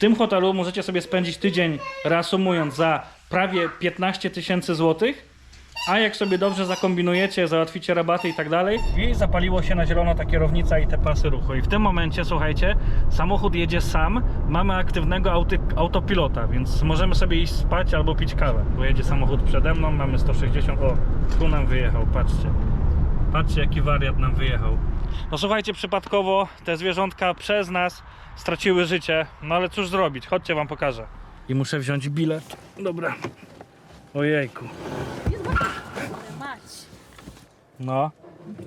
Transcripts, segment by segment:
tym hotelu możecie sobie spędzić tydzień, reasumując, za prawie 15 tysięcy złotych. A jak sobie dobrze zakombinujecie, załatwicie rabaty i tak dalej, zapaliło się na zielono ta kierownica i te pasy ruchu. I w tym momencie, słuchajcie, samochód jedzie sam, mamy aktywnego auty, autopilota, więc możemy sobie iść spać albo pić kawę, bo jedzie samochód przede mną, mamy 160, o, tu nam wyjechał, patrzcie. Patrzcie, jaki wariat nam wyjechał. No słuchajcie, przypadkowo te zwierzątka przez nas straciły życie, no ale cóż zrobić, chodźcie wam pokażę. I muszę wziąć bilet. Dobra. Ojejku. Mać. No,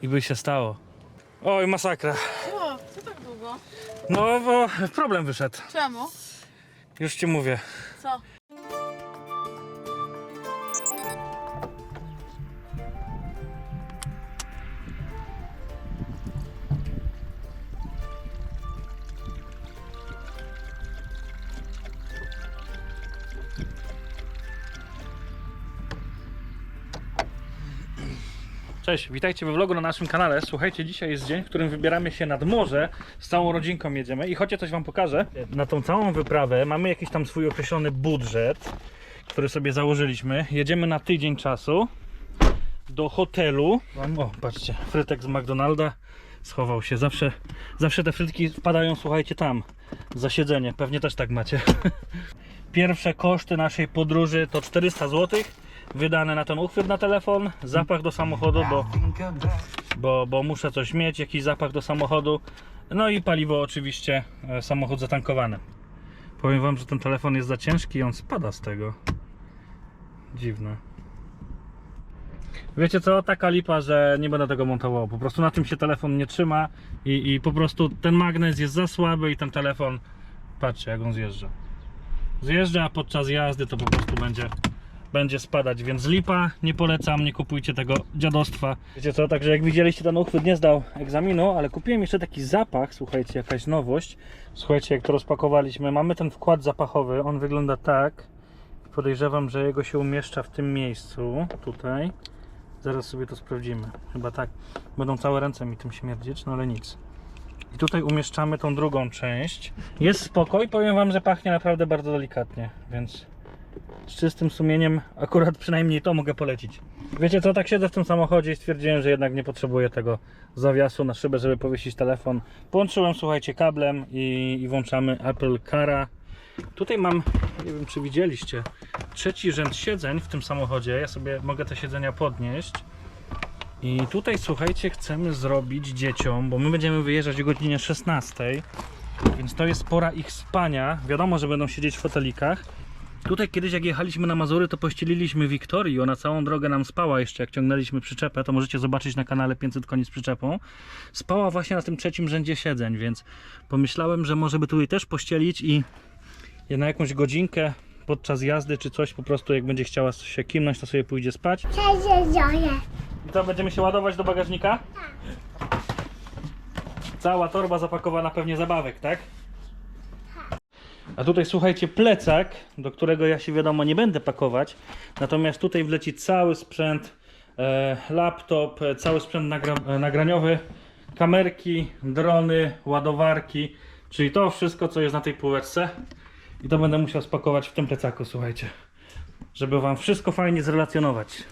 i by się stało. Oj, masakra. O, co tak długo? No, bo problem wyszedł. Czemu? Już ci mówię. Co? Cześć, witajcie we vlogu na naszym kanale. Słuchajcie, dzisiaj jest dzień, w którym wybieramy się nad morze. Z całą rodzinką jedziemy i chodźcie coś wam pokażę. Na tą całą wyprawę mamy jakiś tam swój określony budżet, który sobie założyliśmy. Jedziemy na tydzień czasu do hotelu. O, patrzcie, frytek z McDonalda schował się. Zawsze, zawsze te frytki wpadają, słuchajcie, tam, za siedzenie. Pewnie też tak macie. Pierwsze koszty naszej podróży to 400 zł. Wydane na ten uchwyt na telefon, zapach do samochodu, bo, bo, bo muszę coś mieć, jakiś zapach do samochodu. No i paliwo oczywiście, e, samochód zatankowany. Powiem wam, że ten telefon jest za ciężki i on spada z tego. Dziwne. Wiecie co, taka lipa, że nie będę tego montował. Po prostu na tym się telefon nie trzyma i, i po prostu ten magnes jest za słaby i ten telefon, patrzcie jak on zjeżdża. Zjeżdża, a podczas jazdy to po prostu będzie, będzie spadać, więc lipa, nie polecam, nie kupujcie tego dziadostwa. Wiecie co, także jak widzieliście ten uchwyt nie zdał egzaminu, ale kupiłem jeszcze taki zapach, słuchajcie, jakaś nowość. Słuchajcie, jak to rozpakowaliśmy, mamy ten wkład zapachowy, on wygląda tak. Podejrzewam, że jego się umieszcza w tym miejscu, tutaj. Zaraz sobie to sprawdzimy. Chyba tak. Będą całe ręce mi tym śmierdzieć, no ale nic. I tutaj umieszczamy tą drugą część. Jest spokój, powiem Wam, że pachnie naprawdę bardzo delikatnie, więc z czystym sumieniem akurat przynajmniej to mogę polecić. Wiecie co, tak siedzę w tym samochodzie i stwierdziłem, że jednak nie potrzebuję tego zawiasu na szybę, żeby powiesić telefon. Połączyłem, słuchajcie, kablem i, i włączamy Apple Cara. Tutaj mam, nie wiem czy widzieliście, trzeci rzęd siedzeń w tym samochodzie. Ja sobie mogę te siedzenia podnieść. I tutaj słuchajcie, chcemy zrobić dzieciom, bo my będziemy wyjeżdżać o godzinie 16, więc to jest pora ich spania. Wiadomo, że będą siedzieć w fotelikach. Tutaj kiedyś jak jechaliśmy na Mazury, to pościeliliśmy Wiktorii, ona całą drogę nam spała jeszcze, jak ciągnęliśmy przyczepę, to możecie zobaczyć na kanale 500 koni z przyczepą. Spała właśnie na tym trzecim rzędzie siedzeń, więc pomyślałem, że może by tutaj też pościelić i na jakąś godzinkę podczas jazdy czy coś, po prostu jak będzie chciała się kimnąć, to sobie pójdzie spać. I to będziemy się ładować do bagażnika? Cała torba zapakowana pewnie zabawek, tak? A tutaj słuchajcie, plecak, do którego ja się wiadomo nie będę pakować. Natomiast tutaj wleci cały sprzęt, e, laptop, e, cały sprzęt nagra e, nagraniowy, kamerki, drony, ładowarki, czyli to wszystko, co jest na tej półeczce. I to będę musiał spakować w tym plecaku, słuchajcie. Żeby wam wszystko fajnie zrelacjonować.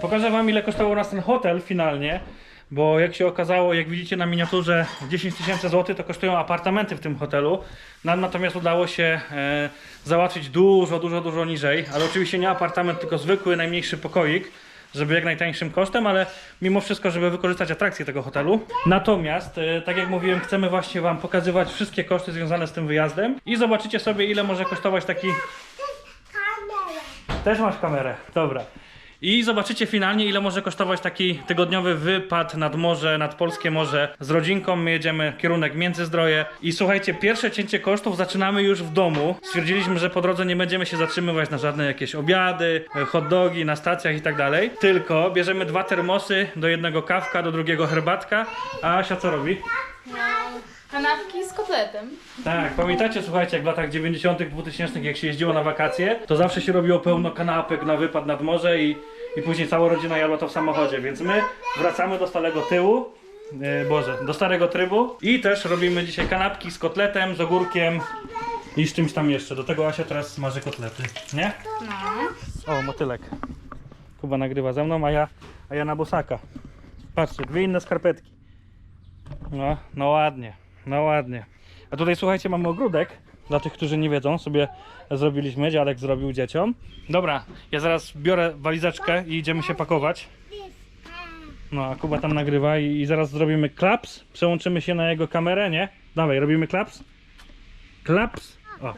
Pokażę Wam ile kosztował nas ten hotel finalnie, bo jak się okazało, jak widzicie na miniaturze 10 tysięcy złotych to kosztują apartamenty w tym hotelu. Nam natomiast udało się e, załatwić dużo, dużo, dużo niżej, ale oczywiście nie apartament, tylko zwykły, najmniejszy pokoik, żeby jak najtańszym kosztem, ale mimo wszystko, żeby wykorzystać atrakcje tego hotelu. Natomiast, e, tak jak mówiłem, chcemy właśnie Wam pokazywać wszystkie koszty związane z tym wyjazdem i zobaczycie sobie ile może kosztować taki też masz kamerę, dobra. I zobaczycie finalnie, ile może kosztować taki tygodniowy wypad nad morze, nad polskie morze z rodzinką. My jedziemy kierunek Międzyzdroje. I słuchajcie, pierwsze cięcie kosztów zaczynamy już w domu. Stwierdziliśmy, że po drodze nie będziemy się zatrzymywać na żadne jakieś obiady, e, hot dogi na stacjach i tak dalej. Tylko bierzemy dwa termosy, do jednego kawka, do drugiego herbatka. A Asia co robi? Kanapki z kotletem. Tak, pamiętacie, słuchajcie, jak w latach 90., 2000, jak się jeździło na wakacje, to zawsze się robiło pełno kanapek na wypad nad morze i, i później cała rodzina jadła to w samochodzie, więc my wracamy do stałego tyłu e, Boże, do starego trybu. I też robimy dzisiaj kanapki z kotletem, z ogórkiem i z czymś tam jeszcze. Do tego Asia teraz smaży kotlety, nie? No. O, motylek. Kuba nagrywa ze mną, a ja, a ja na bosaka. Patrzcie, dwie inne skarpetki. No, no ładnie, no ładnie. A tutaj słuchajcie, mamy ogródek. Dla tych, którzy nie wiedzą, sobie zrobiliśmy, dziadek zrobił dzieciom. Dobra, ja zaraz biorę walizeczkę i idziemy się pakować. No, a Kuba tam nagrywa i, i zaraz zrobimy klaps. Przełączymy się na jego kamerę, nie? Dawaj, robimy klaps. Klaps. O.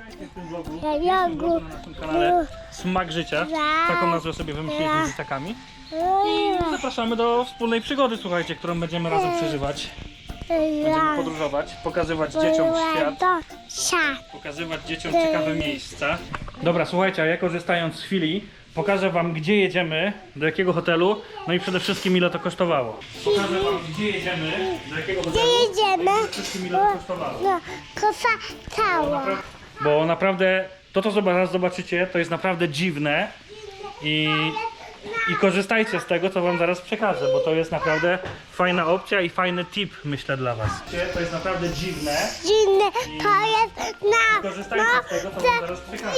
Ja. Na naszym kanale Smak Życia. Taką nazwę sobie wymyśliliśmy z dzieciakami. I zapraszamy do wspólnej przygody, słuchajcie, którą będziemy razem przeżywać. Będziemy podróżować, pokazywać dzieciom świat, pokazywać dzieciom ciekawe miejsca. Dobra, słuchajcie, a ja korzystając z chwili, pokażę wam gdzie jedziemy, do jakiego hotelu, no i przede wszystkim ile to kosztowało. Pokażę wam gdzie jedziemy, do jakiego hotelu, jedziemy? no i przede wszystkim ile to kosztowało. No, kosa cała. Bo naprawdę to, co zaraz zobaczycie, to jest naprawdę dziwne i, i korzystajcie z tego, co wam zaraz przekażę, bo to jest naprawdę fajna opcja i fajny tip, myślę, dla was. To jest naprawdę dziwne. Dziwne, to jest na Korzystajcie z tego, co wam zaraz przekażę.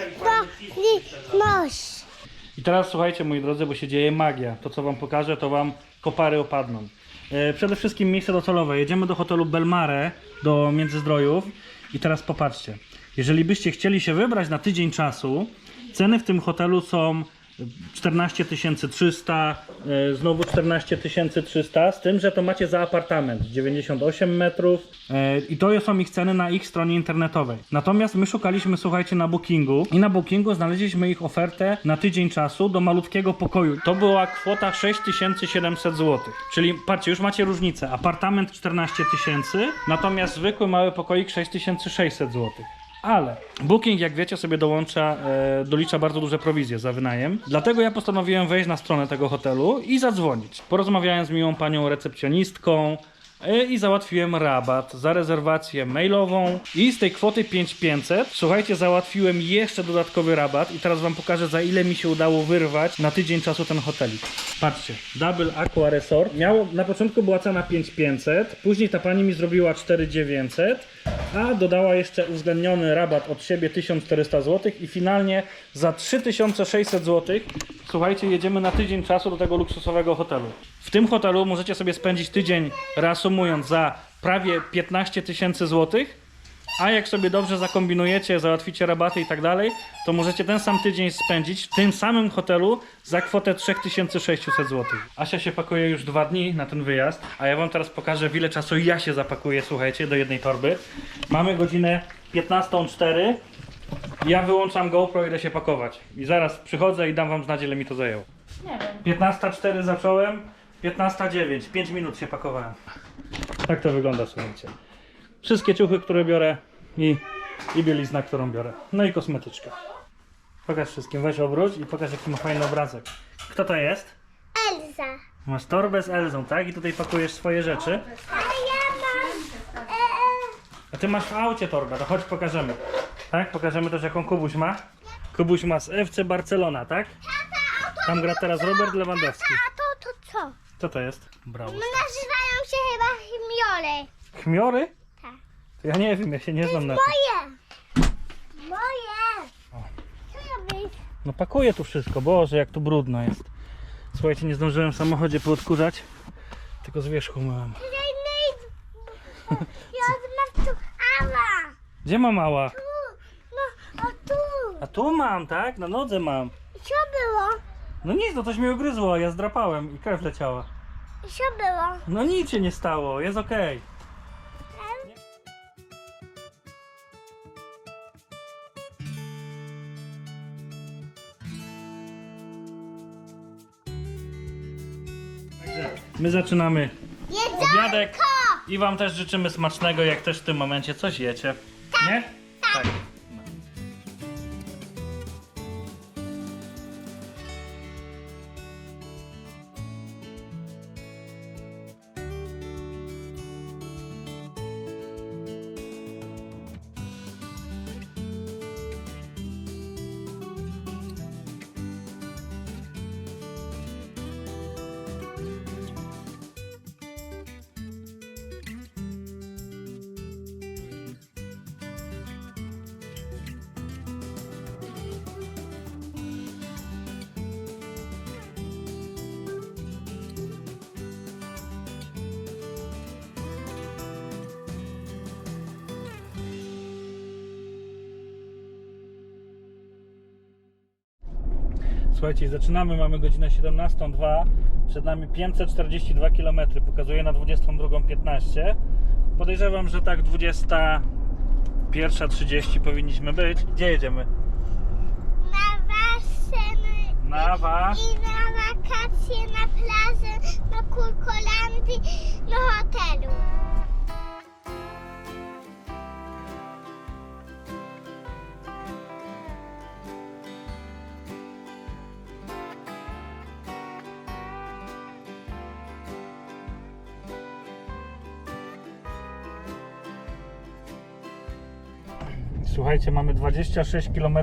Impulsie, bo noś. I teraz słuchajcie, moi drodzy, bo się dzieje magia. To, co wam pokażę, to wam kopary opadną. E, przede wszystkim miejsce docelowe. Jedziemy do hotelu Belmare, do Międzyzdrojów. I teraz popatrzcie. Jeżeli byście chcieli się wybrać na tydzień czasu, ceny w tym hotelu są 14 300, e, znowu 14 300, z tym, że to macie za apartament 98 metrów e, i to są ich ceny na ich stronie internetowej. Natomiast my szukaliśmy, słuchajcie, na Bookingu i na Bookingu znaleźliśmy ich ofertę na tydzień czasu do malutkiego pokoju. To była kwota 6700 zł. Czyli patrzcie, już macie różnicę. Apartament 14 tysięcy, natomiast zwykły mały pokoik 6600 zł. Ale Booking, jak wiecie, sobie dołącza, e, dolicza bardzo duże prowizje za wynajem. Dlatego ja postanowiłem wejść na stronę tego hotelu i zadzwonić. Porozmawiałem z miłą panią recepcjonistką i załatwiłem rabat za rezerwację mailową i z tej kwoty 5500, słuchajcie, załatwiłem jeszcze dodatkowy rabat i teraz wam pokażę za ile mi się udało wyrwać na tydzień czasu ten hotelik. Patrzcie, Double Aqua Resort. Miało, na początku była cena 5500, później ta pani mi zrobiła 4900, a dodała jeszcze uwzględniony rabat od siebie 1400 zł i finalnie za 3600 zł, słuchajcie, jedziemy na tydzień czasu do tego luksusowego hotelu. W tym hotelu możecie sobie spędzić tydzień, reasumując, za prawie 15 tysięcy złotych, a jak sobie dobrze zakombinujecie, załatwicie rabaty i tak dalej, to możecie ten sam tydzień spędzić w tym samym hotelu za kwotę 3600 zł. Asia się pakuje już dwa dni na ten wyjazd, a ja wam teraz pokażę w ile czasu ja się zapakuję, słuchajcie, do jednej torby. Mamy godzinę 15.04. Ja wyłączam GoPro i idę się pakować. I zaraz przychodzę i dam wam znać ile mi to zajęło. Nie wiem. 15.04 zacząłem, 15.09, 5 minut się pakowałem. Tak to wygląda, słuchajcie. Wszystkie ciuchy, które biorę i, i bielizna, którą biorę. No i kosmetyczka. Pokaż wszystkim, weź obróć i pokaż jaki ma fajny obrazek. Kto to jest? Elza. Masz torbę z Elzą, tak? I tutaj pakujesz swoje rzeczy. A ja mam... E, e, A ty masz w aucie torbę, to chodź pokażemy. Tak? Pokażemy też jaką Kubuś ma. Kubuś ma z FC Barcelona, tak? Tam gra teraz Robert Lewandowski. a to, to co? Co to jest? Brawo. No nazywają się chyba chmiole. Chmiory? Tak. To ja nie wiem, ja się nie znam na tym. Moje. Moje. Co robisz? No pakuję tu wszystko, boże jak tu brudno jest. Słuchajcie, nie zdążyłem w samochodzie poodkurzać, tylko z wierzchu myłem. Ja mam tu Ala. Gdzie ma mała? Tu. No, a tu. A tu mam, tak? Na nodze mam. No nic, no coś mi ugryzło, a ja zdrapałem i krew leciała. Co było? No nic się nie stało, jest okej. Także My zaczynamy obiadek i wam też życzymy smacznego, jak też w tym momencie coś jecie. Nie? Tak. Słuchajcie, zaczynamy, mamy godzinę 17.02. Przed nami 542 km, pokazuje na 22.15. Podejrzewam, że tak 21.30 powinniśmy być. Gdzie jedziemy? Na baseny Na wa... Słuchajcie, mamy 26 km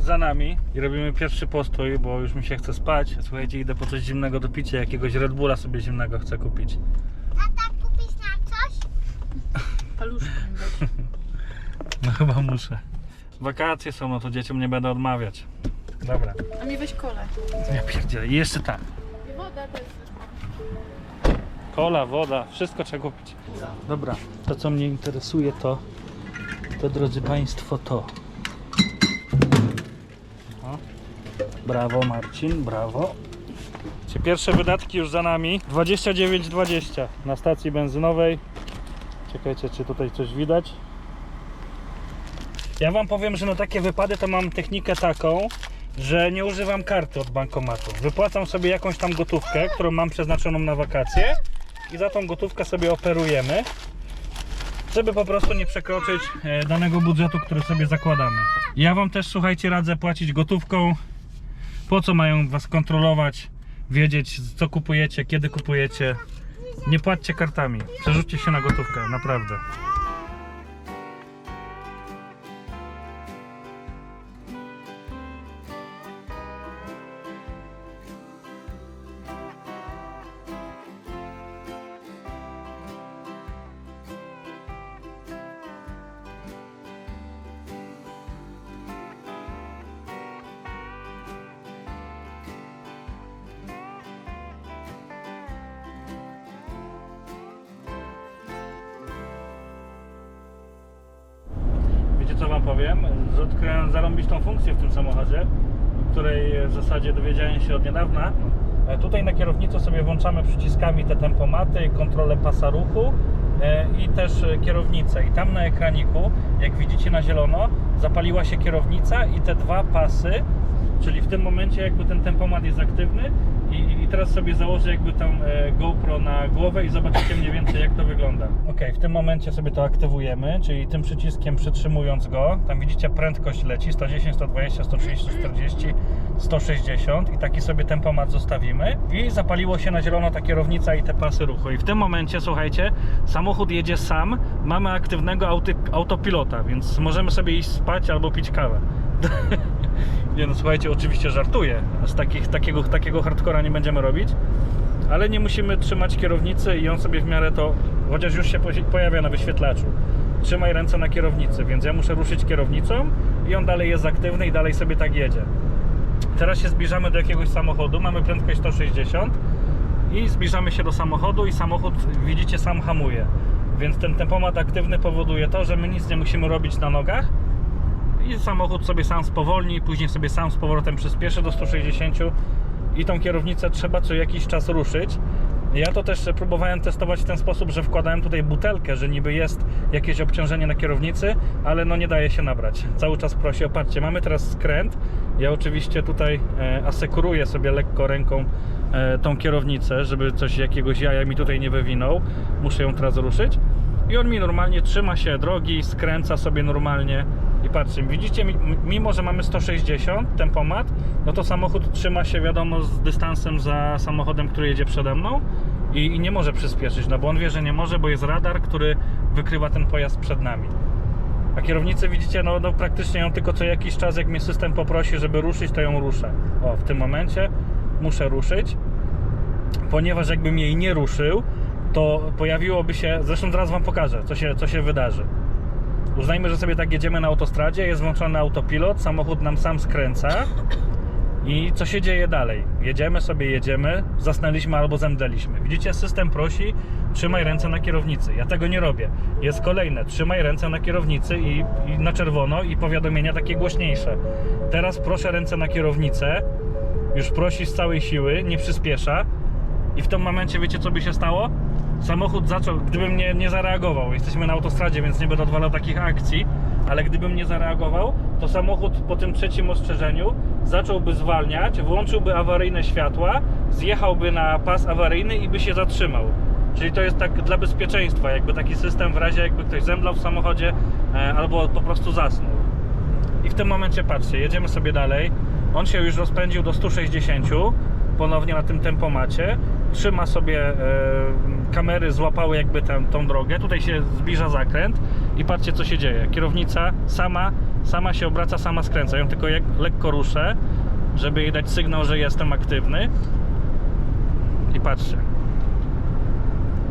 za nami i robimy pierwszy postój, bo już mi się chce spać. Słuchajcie, idę po coś zimnego do picia, jakiegoś Red Bulla sobie zimnego chcę kupić. Tata, kupisz nam coś? Paluszkiem weź. No chyba muszę. Wakacje są, no to dzieciom nie będę odmawiać. Dobra, A mi weź kolę. ja pierdzielę. I jeszcze tak. I woda też. Kola, woda, wszystko trzeba kupić. Dobra, to co mnie interesuje to, to drodzy Państwo to. O. Brawo Marcin, brawo. Pierwsze wydatki już za nami. 29,20 na stacji benzynowej. Czekajcie, czy tutaj coś widać. Ja Wam powiem, że na takie wypady to mam technikę taką, że nie używam karty od bankomatu. Wypłacam sobie jakąś tam gotówkę, którą mam przeznaczoną na wakacje i za tą gotówkę sobie operujemy, żeby po prostu nie przekroczyć e, danego budżetu, który sobie zakładamy. Ja Wam też, słuchajcie, radzę płacić gotówką. Po co mają Was kontrolować, wiedzieć co kupujecie, kiedy kupujecie. Nie płaccie kartami, przerzućcie się na gotówkę, naprawdę. Powiem? Że odkryłem zarąbistą funkcję w tym samochodzie, której w zasadzie dowiedziałem się od niedawna. E, Tutaj na kierownicy sobie włączamy przyciskami te tempomaty, kontrolę pasa ruchu e, i też e, kierownicę. I tam na ekraniku, jak widzicie na zielono, zapaliła się kierownica i te dwa pasy, czyli w tym momencie jakby ten tempomat jest aktywny teraz sobie założę jakby tam e, GoPro na głowę i zobaczycie mniej więcej jak to wygląda. Ok, w tym momencie sobie to aktywujemy, czyli tym przyciskiem przytrzymując go, tam widzicie prędkość leci 110, 120, 130, 140, 160 i taki sobie tempomat zostawimy i zapaliło się na zielono ta kierownica i te pasy ruchu i w tym momencie słuchajcie, samochód jedzie sam, mamy aktywnego auty, autopilota, więc możemy sobie iść spać albo pić kawę. Nie no, słuchajcie, oczywiście żartuję. Z takich, takiego, takiego hardcora nie będziemy robić, ale nie musimy trzymać kierownicy i on sobie w miarę to, chociaż już się pojawia na wyświetlaczu. Trzymaj ręce na kierownicy, więc ja muszę ruszyć kierownicą i on dalej jest aktywny i dalej sobie tak jedzie. Teraz się zbliżamy do jakiegoś samochodu, mamy prędkość 160 i zbliżamy się do samochodu i samochód, widzicie, sam hamuje. Więc ten tempomat aktywny powoduje to, że my nic nie musimy robić na nogach, i samochód sobie sam spowolni, później sobie sam z powrotem przyspieszy do 160 i tą kierownicę trzeba co jakiś czas ruszyć. Ja to też próbowałem testować w ten sposób, że wkładałem tutaj butelkę, że niby jest jakieś obciążenie na kierownicy, ale no nie daje się nabrać. Cały czas prosi, opatrzcie, mamy teraz skręt. Ja oczywiście tutaj e, asekuruję sobie lekko ręką e, tą kierownicę, żeby coś jakiegoś jaja mi tutaj nie wywinął. Muszę ją teraz ruszyć. I on mi normalnie trzyma się drogi, skręca sobie normalnie. Patrzcie, widzicie, mi- mimo że mamy 160 tempomat, no to samochód trzyma się wiadomo z dystansem za samochodem, który jedzie przede mną i, i nie może przyspieszyć, no bo on wie, że nie może, bo jest radar, który wykrywa ten pojazd przed nami. A kierownicę widzicie, no, no praktycznie ją tylko co jakiś czas, jak mnie system poprosi, żeby ruszyć, to ją ruszę. O, w tym momencie muszę ruszyć, ponieważ jakbym jej nie ruszył, to pojawiłoby się, zresztą zaraz Wam pokażę, co się, co się wydarzy. Uznajmy, że sobie tak jedziemy na autostradzie, jest włączony autopilot, samochód nam sam skręca I co się dzieje dalej? Jedziemy sobie, jedziemy, zasnęliśmy albo zemdleliśmy. Widzicie, system prosi, trzymaj ręce na kierownicy. Ja tego nie robię. Jest kolejne, trzymaj ręce na kierownicy i, i na czerwono i powiadomienia takie głośniejsze. Teraz proszę ręce na kierownicę, już prosi z całej siły, nie przyspiesza. I w tym momencie wiecie co by się stało? Samochód zaczął, gdybym nie, nie zareagował, jesteśmy na autostradzie, więc nie będę odwalał takich akcji, ale gdybym nie zareagował, to samochód po tym trzecim ostrzeżeniu zacząłby zwalniać, włączyłby awaryjne światła, zjechałby na pas awaryjny i by się zatrzymał. Czyli to jest tak dla bezpieczeństwa, jakby taki system w razie jakby ktoś zemdlał w samochodzie e, albo po prostu zasnął. I w tym momencie patrzcie, jedziemy sobie dalej. On się już rozpędził do 160 ponownie na tym tempomacie. Trzyma sobie e, kamery, złapały jakby tę, tą drogę. Tutaj się zbliża zakręt i patrzcie co się dzieje. Kierownica sama, sama się obraca, sama skręca. Ją tylko jak, lekko ruszę, żeby jej dać sygnał, że jestem aktywny. I patrzcie.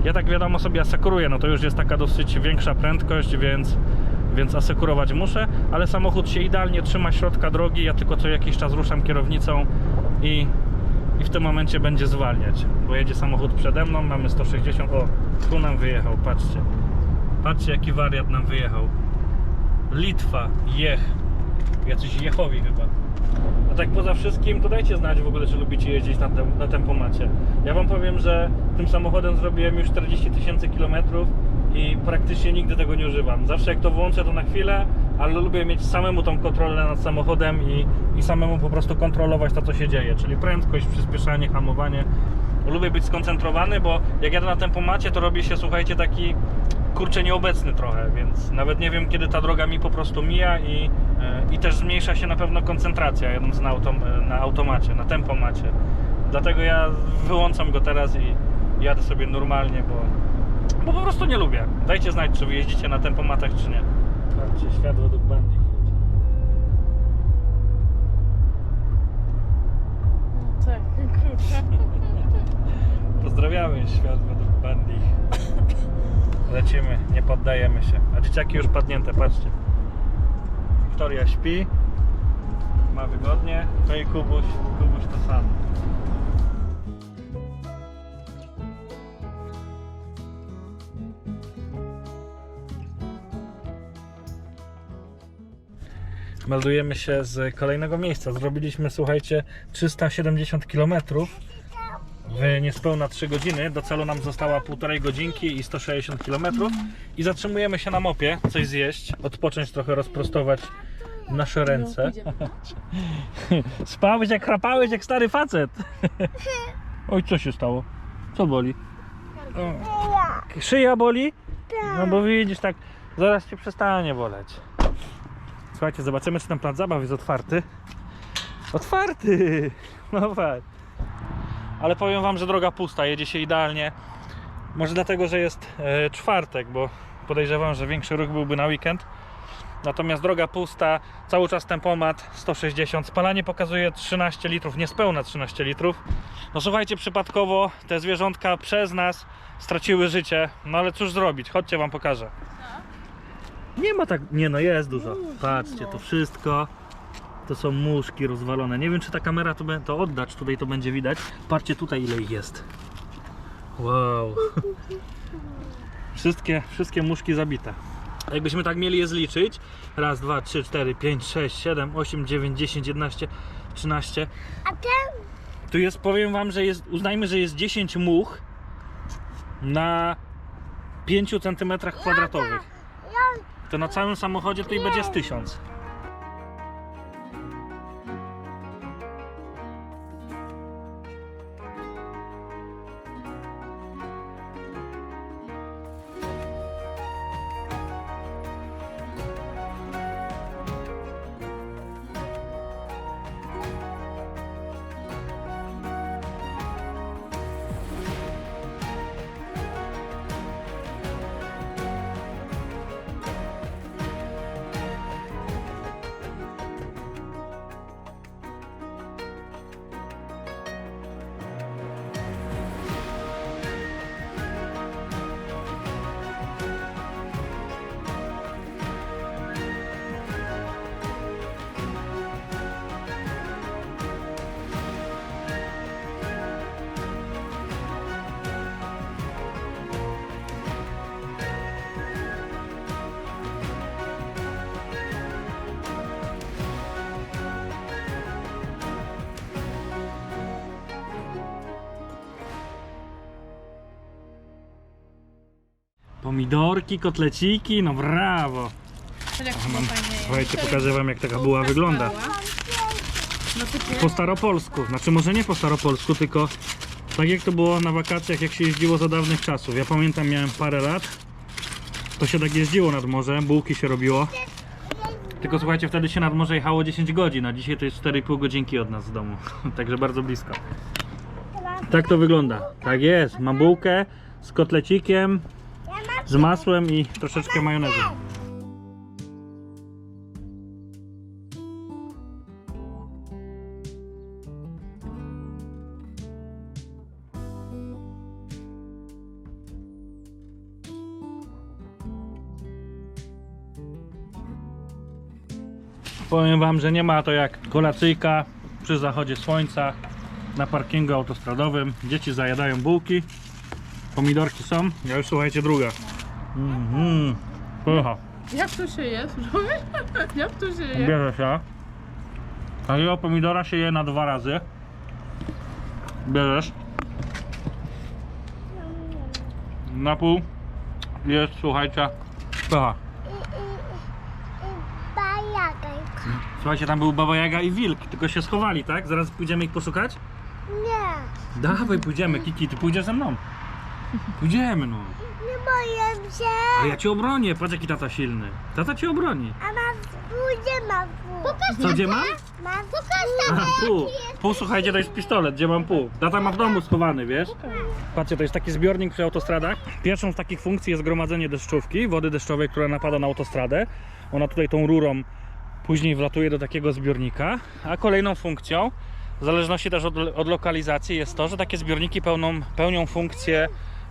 Ja tak wiadomo sobie asekuruję, no to już jest taka dosyć większa prędkość, więc, więc asekurować muszę, ale samochód się idealnie trzyma środka drogi, ja tylko co jakiś czas ruszam kierownicą i, i w tym momencie będzie zwalniać, bo jedzie samochód przede mną, mamy 160, o, tu nam wyjechał, patrzcie. Patrzcie jaki wariat nam wyjechał. Litwa, Jech, jacyś Jechowi chyba. A tak poza wszystkim, to dajcie znać w ogóle, czy lubicie jeździć na, tem, na tempomacie. Ja Wam powiem, że tym samochodem zrobiłem już 40 tysięcy kilometrów i praktycznie nigdy tego nie używam. Zawsze jak to włączę, to na chwilę, ale lubię mieć samemu tą kontrolę nad samochodem i, i samemu po prostu kontrolować to, co się dzieje, czyli prędkość, przyspieszanie, hamowanie. Lubię być skoncentrowany, bo jak jadę na tempomacie, to robi się, słuchajcie, taki kurczę nieobecny trochę, więc nawet nie wiem kiedy ta droga mi po prostu mija i, e, i też zmniejsza się na pewno koncentracja jadąc na, autom, na automacie, na tempomacie. Dlatego ja wyłączam go teraz i jadę sobie normalnie, bo, bo po prostu nie lubię. Dajcie znać, czy wy jeździcie na tempomatach, czy nie. Patrzcie, świat według Bandy. Tak, kurczę. Pozdrawiamy świat według Bandy. Lecimy, nie poddajemy się. A dzieciaki już padnięte, patrzcie. Wiktoria śpi, ma wygodnie, no i Kubuś, Kubuś to samo. Meldujemy się z kolejnego miejsca. Zrobiliśmy, słuchajcie, 370 km w niespełna 3 godziny. Do celu nam została półtorej godzinki i 160 km. I zatrzymujemy się na mopie, coś zjeść, odpocząć trochę, rozprostować nasze ręce. No. Spałeś jak chrapałeś jak stary facet. Oj, co się stało? Co boli? O. Szyja boli? No bo widzisz tak, zaraz cię przestanie boleć. Słuchajcie, zobaczymy czy ten plac zabaw jest otwarty. Otwarty! No fakt. Ale powiem wam, że droga pusta, jedzie się idealnie. Może dlatego, że jest e, czwartek, bo podejrzewam, że większy ruch byłby na weekend. Natomiast droga pusta, cały czas tempomat 160, spalanie pokazuje 13 litrów, niespełna 13 litrów. No słuchajcie, przypadkowo te zwierzątka przez nas straciły życie, no ale cóż zrobić, chodźcie wam pokażę. Nie ma tak, nie no jest dużo, patrzcie, to wszystko to są muszki rozwalone. Nie wiem czy ta kamera to, to oddać, tutaj to będzie widać. Patrzcie tutaj ile ich jest. Wow. Wszystkie, wszystkie muszki zabite. Jakbyśmy tak mieli je zliczyć, raz, dwa, trzy, cztery, pięć, sześć, siedem, osiem, dziewięć, dziesięć, jedenaście, trzynaście. A ten Tu jest, powiem wam, że jest, uznajmy, że jest 10 much na 5 cm kwadratowych. To na całym samochodzie tutaj będzie z 1000. Pomidorki, kotleciki, no brawo. Mam, słuchajcie, pokażę wam jak taka buła wygląda. No. Po staropolsku, znaczy może nie po staropolsku, tylko tak jak to było na wakacjach, jak się jeździło za dawnych czasów. Ja pamiętam, miałem parę lat, to się tak jeździło nad morze, bułki się robiło. Tylko słuchajcie, wtedy się nad morze jechało 10 godzin, a dzisiaj to jest 4,5 godzinki od nas z domu. Także bardzo blisko. Tak to wygląda. Tak jest. Mam bułkę z kotlecikiem, z masłem i troszeczkę majonezu. Powiem wam, że nie ma to jak kolacyjka przy zachodzie słońca na parkingu autostradowym. Dzieci zajadają bułki. Pomidorki są. Ja już słuchajcie druga. Mhm. Pycha. Jak to się jest? Jak to się je? Bierze się. Takiego pomidora się je na dwa razy. Bierzesz. Na pół. Jest, słuchajcie. Pycha. Słuchajcie, tam był Baba Jaga i Wilk, tylko się schowali, tak? Zaraz pójdziemy ich poszukać? Nie, Dawaj, pójdziemy. Kiki, ty pójdziesz ze mną. Pójdziemy, no. Boję się. A ja cię obronię, patrz jaki tata silny. Tata cię obroni. A masz gdzie ma pół? Pokaż Co, gdzie mam? Masz pokaż Aha, pół. Pół, słuchajcie, to jest pistolet, gdzie mam pół. Tata ma w domu schowany, wiesz? Patrzcie, to jest taki zbiornik przy autostradach. Pierwszą z takich funkcji jest gromadzenie deszczówki, wody deszczowej, która napada na autostradę. Ona tutaj tą rurą później wlatuje do takiego zbiornika. A kolejną funkcją, w zależności też od, od lokalizacji, jest to, że takie zbiorniki pełną, pełnią funkcję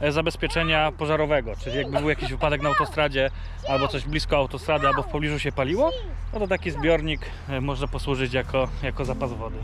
zabezpieczenia pożarowego. Czyli jakby był jakiś wypadek na autostradzie, albo coś blisko autostrady, albo w pobliżu się paliło, no to taki zbiornik e, może posłużyć jako, jako zapas wody.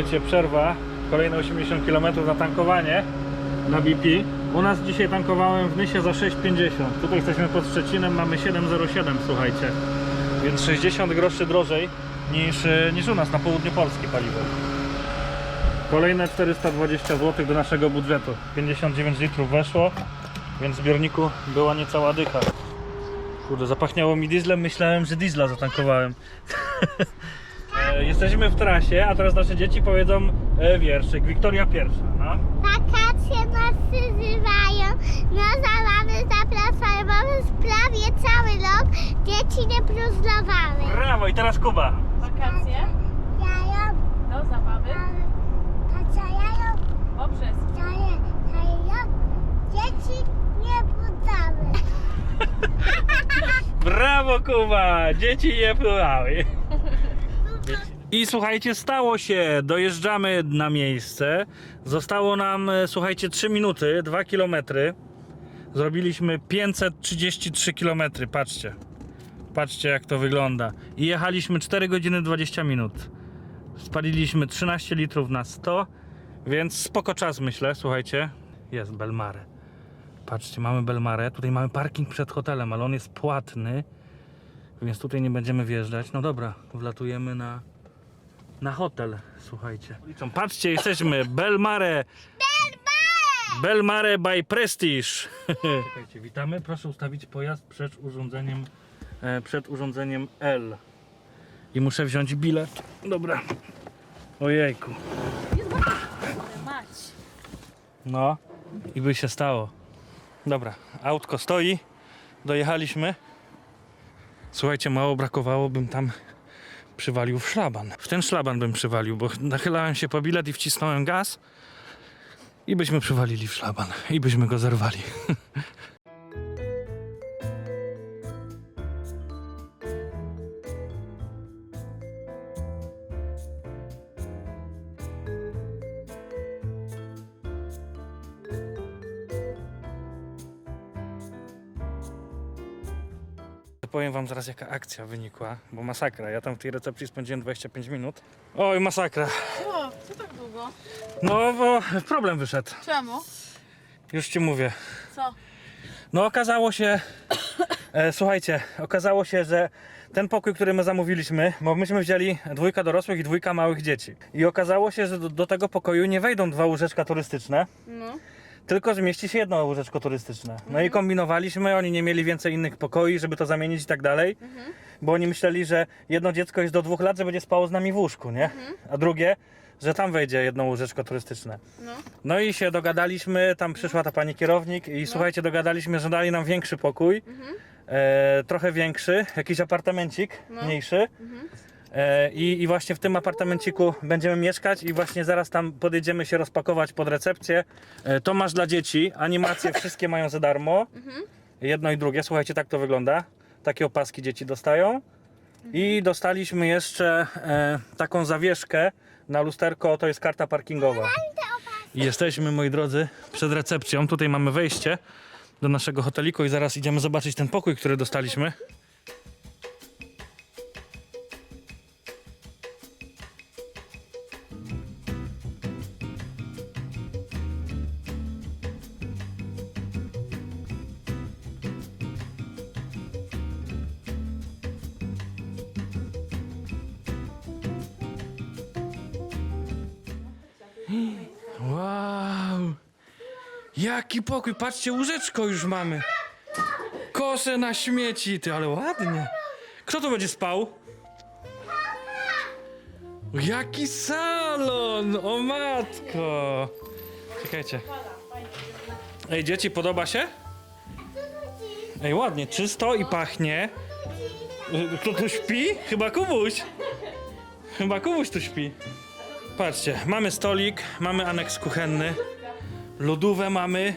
Słuchajcie, przerwa. Kolejne 80 km na tankowanie na BP. U nas dzisiaj tankowałem w Nysie za 6,50. Tutaj jesteśmy pod Szczecinem, mamy 7,07 słuchajcie. Więc 60 groszy drożej niż, e, niż u nas na południu Polski paliwo. Kolejne 420 zł do naszego budżetu. 59 litrów weszło, więc w zbiorniku była niecała dycha. Kurde, zapachniało mi dieslem, myślałem, że diesla zatankowałem. Jesteśmy w trasie, a teraz nasze dzieci powiedzą e, wierszyk. Wiktoria pierwsza, no. Wakacje nas nazywają, na zabawy zapraszają, mamy prawie cały rok, dzieci nie próżnowały. Brawo, i teraz Kuba. Wakacje Jają, do zabawy pacajają, poprzez jają, dzieci nie budzały. Brawo, Kuba! Dzieci nie pływały. I słuchajcie, stało się. Dojeżdżamy na miejsce. Zostało nam, e, słuchajcie, 3 minuty, 2 km. Zrobiliśmy 533 km. Patrzcie. Patrzcie, jak to wygląda. I jechaliśmy 4 godziny 20 minut. Spaliliśmy 13 litrów na 100, więc spoko czas, myślę. Słuchajcie, jest Belmare. Patrzcie, mamy Belmare. Tutaj mamy parking przed hotelem, ale on jest płatny, więc tutaj nie będziemy wjeżdżać. No dobra, wlatujemy na, na hotel. Słuchajcie. Ulicą. Patrzcie, jesteśmy Belmare. Belmare by Prestige. Czekajcie, witamy. Proszę ustawić pojazd przed urządzeniem, e, przed urządzeniem L. I muszę wziąć bilet. Dobra. Ojejku. mać. No i by się stało. Dobra, autko stoi. Dojechaliśmy. Słuchajcie, mało brakowało, bym tam przywalił w szlaban. W ten szlaban bym przywalił, bo nachylałem się po bilet i wcisnąłem gaz. I byśmy przywalili w szlaban. I byśmy go zerwali. powiem wam zaraz jaka akcja wynikła, bo masakra. Ja tam w tej recepcji spędziłem 25 minut. Oj, masakra. O, co tak długo? No, bo problem wyszedł. Czemu? Już ci mówię. Co? No okazało się, e, słuchajcie, okazało się, że ten pokój, który my zamówiliśmy, bo myśmy wzięli dwójka dorosłych i dwójka małych dzieci. I okazało się, że do, do tego pokoju nie wejdą dwa łóżeczka turystyczne, No. Tylko zmieści się jedno łóżeczko turystyczne. No i kombinowaliśmy, oni nie mieli więcej innych pokoi, żeby to zamienić i tak dalej, bo oni myśleli, że jedno dziecko jest do dwóch lat, że będzie spało z nami w łóżku, nie? A drugie, że tam wejdzie jedno łóżeczko turystyczne. No. No i się dogadaliśmy, tam przyszła ta pani kierownik i słuchajcie, dogadaliśmy, że dali nam większy pokój, e, trochę większy, jakiś apartamencik No. mniejszy. E, i, I właśnie w tym apartamenciku będziemy mieszkać i właśnie zaraz tam podjedziemy się rozpakować pod recepcję. E, to masz dla dzieci, animacje wszystkie mają za darmo. Jedno i drugie, słuchajcie, tak to wygląda. Takie opaski dzieci dostają. I dostaliśmy jeszcze e, taką zawieszkę na lusterko, to jest karta parkingowa. I jesteśmy, moi drodzy, przed recepcją. Tutaj mamy wejście do naszego hoteliku i zaraz idziemy zobaczyć ten pokój, który dostaliśmy. Jaki pokój! Patrzcie, łóżeczko już mamy! Kosze na śmieci, ty, ale ładnie! Kto tu będzie spał? Jaki salon! O matko! Czekajcie. Ej, dzieci, podoba się? Ej, ładnie, czysto i pachnie. Kto tu śpi? Chyba Kubuś. Chyba Kubuś tu śpi. Patrzcie, mamy stolik, mamy aneks kuchenny, lodówę mamy.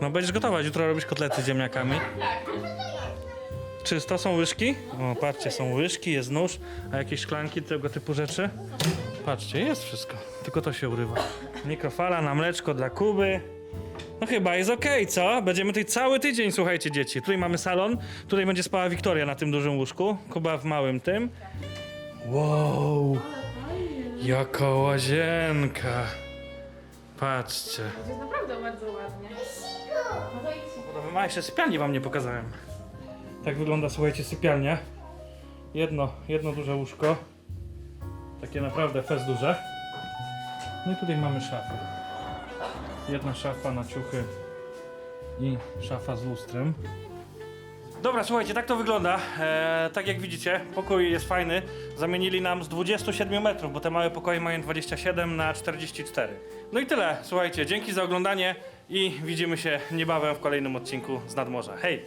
No będziesz gotować, jutro robisz kotlety z ziemniakami. Czysto są łyżki? O, patrzcie, są łyżki, jest nóż, a jakieś szklanki, tego typu rzeczy. Patrzcie, jest wszystko, tylko to się urywa. Mikrofala na mleczko dla Kuby. No chyba jest okej, co? Będziemy tutaj cały tydzień, słuchajcie dzieci. Tutaj mamy salon, tutaj będzie spała Wiktoria na tym dużym łóżku, Kuba w małym tym. Wow! Jaka łazienka! Patrzcie. To jest naprawdę bardzo ładnie. No, A jeszcze sypialni wam nie pokazałem. Tak wygląda, słuchajcie, sypialnia. Jedno, jedno duże łóżko. Takie naprawdę fest duże. No i tutaj mamy szafę. Jedna szafa na ciuchy i szafa z lustrem. Dobra, słuchajcie, tak to wygląda. Eee, tak jak widzicie, pokój jest fajny. Zamienili nam z 27 metrów, bo te małe pokoje mają 27 na 44. No i tyle, słuchajcie, dzięki za oglądanie i widzimy się niebawem w kolejnym odcinku z Nadmorza. Hej!